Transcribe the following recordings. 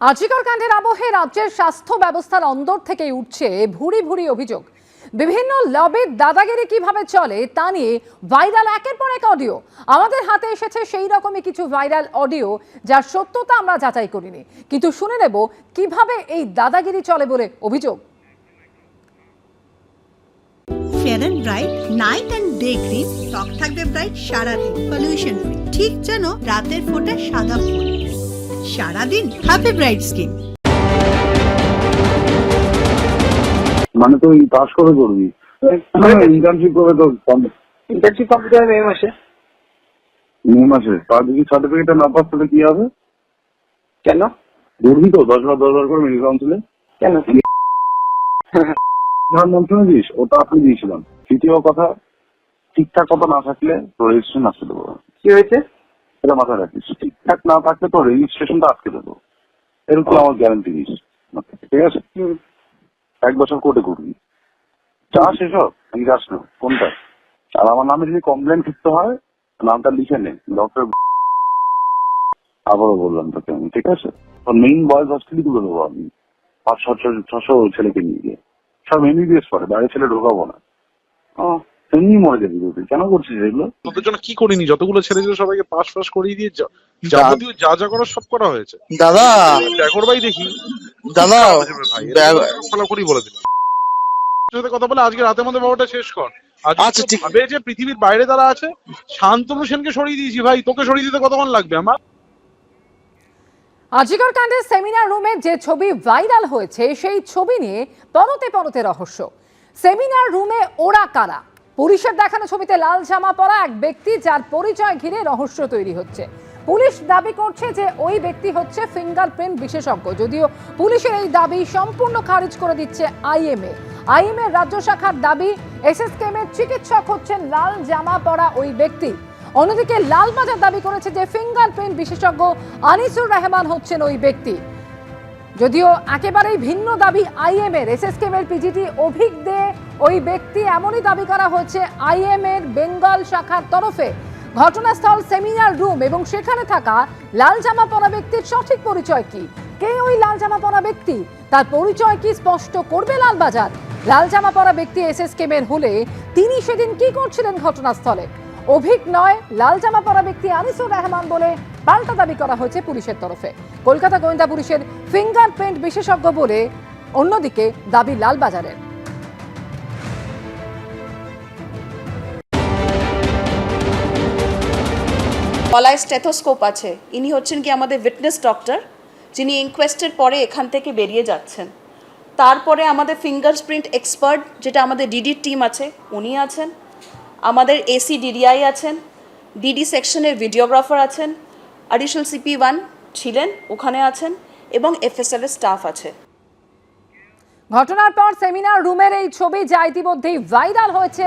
আজিকর কাণ্ডের আবহে রাজ্যের স্বাস্থ্য ব্যবস্থার অন্দর থেকে উঠছে ভুরি ভুরি অভিযোগ। বিভিন্ন লবির দাদাগিরি কীভাবে চলে তা নিয়ে ভাইরাল একের পর এক অডিও। আমাদের হাতে এসেছে সেই রকমই কিছু ভাইরাল অডিও যার সত্যতা আমরা যাচাই করিনি। কিন্তু শুনে নেব কীভাবে এই দাদাগিরি চলে বলে অভিযোগ। Fair bright night and day থাকবে ব্রাইট সারাদিন পলিউশন ঠিক যেন রাতের ফোটা সাদা ফুল সারাদিন হ্যাপি ব্রাইট স্কিন মানে তুই পাস করে করবি? ইন্টার্নশিপ করে তো ইন্টার্নশিপ কমপ্লিট হবে মে মাসে। মে মাসে? তার যদি সার্টিফিকেটটা না পাস তাহলে কি হবে? কেন? ধরবি তো দশ বার দশ বার করে মেডিকেল কাউন্সিলে কেন? যার নাম শুনেছিস ওটা আপনি দিয়েছিলাম। তৃতীয় কথা ঠিকঠাক কথা না থাকলে রেজিস্ট্রেশন আটকে দেবো। কি হয়েছে? এটা মাথায় রাখিস। ঠিকঠাক না থাকলে তো রেজিস্ট্রেশনটা আটকে দেবো। এরকম আমার গ্যারান্টি দিস ঠিক আছে? এক বছর কোর্টে করবি চাস এসব নাকি যাস না। কোনটা? আর আমার নামে যদি কমপ্লেন করতে হয় নামটা লিখে নে। ডক্টর আবারও বললাম তোকে আমি ঠিক আছে? তোর মেইন বয়েজ হস্টেলই তুলে দেবো আমি। পাঁচ ছশো ছশো ছেলেকে নিয়ে গিয়ে। সব এমবিবিএস পড়ে বাইরে ছেলে ঢোকাবো না। ও। এমনি মরে যাবি তুই কেন করছিস এগুলো? তোদের জন্য কি করিনি? যতগুলো ছেলে ছিল সবাইকে পাস পাস করিয়ে দিয়ে যাবতীয় যা যা করার সব করা হয়েছে। দাদা! দেখর ভাই দেখি। দাদা ভাই? করি বলে দিলাম। সাথে কথা বলে আজকে রাতের মধ্যে বাবাটা শেষ কর। আচ্ছা, ঠিক- ভাবে যে পৃথিবীর বাইরে তারা আছে শান্তনু সেনকে সরিয়ে দিয়েছি ভাই। তোকে সরিয়ে দিতে কতক্ষণ লাগবে আমার? আজিকর কাণ্ডের সেমিনার রুমে যে ছবি ভাইরাল হয়েছে সেই ছবি নিয়ে পরতে পরতে রহস্য। সেমিনার রুমে ওরা কারা? পুলিশের দেখানো ছবিতে লাল জামা পরা এক ব্যক্তি যার পরিচয় ঘিরে রহস্য তৈরি হচ্ছে। পুলিশ দাবি করছে যে ওই ব্যক্তি হচ্ছে ফিঙ্গারপ্রিন্ট বিশেষজ্ঞ, যদিও পুলিশের এই দাবি সম্পূর্ণ খারিজ করে দিচ্ছে আইএমএ। আইএমএ রাজ্য শাখার দাবি এসএসকেএমের চিকিৎসক হচ্ছেন লাল জামা পরা ওই ব্যক্তি। অন্যদিকে লালবাজার দাবি করেছে যে ফিঙ্গারপ্রিন্ট বিশেষজ্ঞ আনিসুর রহমান হচ্ছেন ওই ব্যক্তি। যদিও একেবারেই ভিন্ন দাবি আইএম এর এসএসকেএম এর, পিজিটি অভিক দে ওই ব্যক্তি এমনই দাবি করা হচ্ছে আইএম এর বেঙ্গল শাখার তরফে। ঘটনাস্থল সেমিনার রুম এবং সেখানে থাকা লাল জামা পরা ব্যক্তির সঠিক পরিচয় কি? কে ওই লাল জামা পরা ব্যক্তি? তার পরিচয় কি স্পষ্ট করবে লালবাজার? লাল জামা পরা ব্যক্তি এসএসকেএম এর হলে তিনি সেদিন কি করছিলেন ঘটনাস্থলে? অভিক নয় লাল জামা পরা ব্যক্তি আনিসুর রহমান বলে পাল্টা দাবি করা হয়েছে পুলিশের তরফে। কলকাতা গোয়েন্দা পুলিশের ফিঙ্গারপ্রিন্ট বিশেষজ্ঞ বলে অন্যদিকে দাবি লালবাজারের। গলায় স্টেথোস্কোপ আছে। ইনি হচ্ছেন কি আমাদের উইটনেস ডক্টর যিনি ইনকোয়েস্টের পরে এখান থেকে বেরিয়ে যাচ্ছেন। তারপরে আমাদের ফিঙ্গারপ্রিন্ট এক্সপার্ট যেটা আমাদের ডিডির টিম আছে, উনি আছেন। আমাদের এসি ডিডিআই আছেন। ডিডি সেকশনের ভিডিওগ্রাফার আছেন। অ্যাডিশনাল সিপি ওয়ান ছিলেন, ওখানে আছেন এবং এফএসএল এর স্টাফ আছে। ঘটনার পর সেমিনার রুমের এই ছবি যা ইতিমধ্যেই ভাইরাল হয়েছে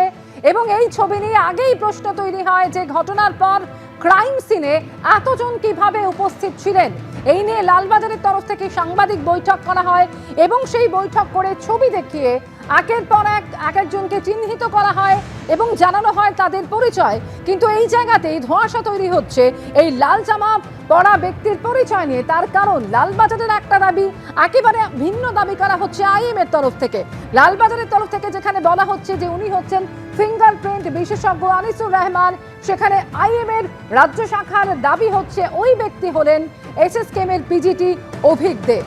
এবং এই ছবি নিয়ে আগেই প্রশ্ন তৈরি হয় যে ঘটনার পর ক্রাইম সিনে এতজন কীভাবে উপস্থিত ছিলেন? এই নিয়ে লালবাজারের তরফ থেকে সাংবাদিক বৈঠক করা হয় এবং সেই বৈঠক করে ছবি দেখিয়ে একের পর এক এক একজনকে চিহ্নিত করা হয় এবং জানানো হয় তাদের পরিচয়। কিন্তু এই জায়গাতেই ধোঁয়াশা তৈরি হচ্ছে। এই লাল জামা পরা ব্যক্তির পরিচয় নিয়ে। তার কারণ লালবাজারের একটা দাবি, একেবারে ভিন্ন দাবি করা হচ্ছে আইএম এর তরফ থেকে। লালবাজারের তরফ থেকে যেখানে বলা হচ্ছে যে উনি হচ্ছেন ফিঙ্গারপ্রিন্ট বিশেষজ্ঞ আনিসুর রহমান, সেখানে আইএম এর রাজ্য শাখার দাবি হচ্ছে ওই ব্যক্তি হলেন এসএসকেএম এর পিজিটি অভিক দে।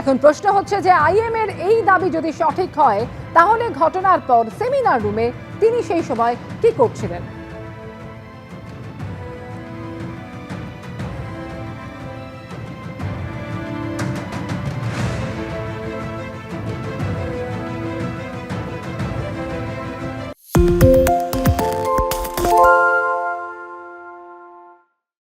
এখন প্রশ্ন হচ্ছে যে আইএম এর এই দাবি যদি সঠিক হয়, তাহলে ঘটনার পর সেমিনার রুমে তিনি সেই সময় কি করছিলেন?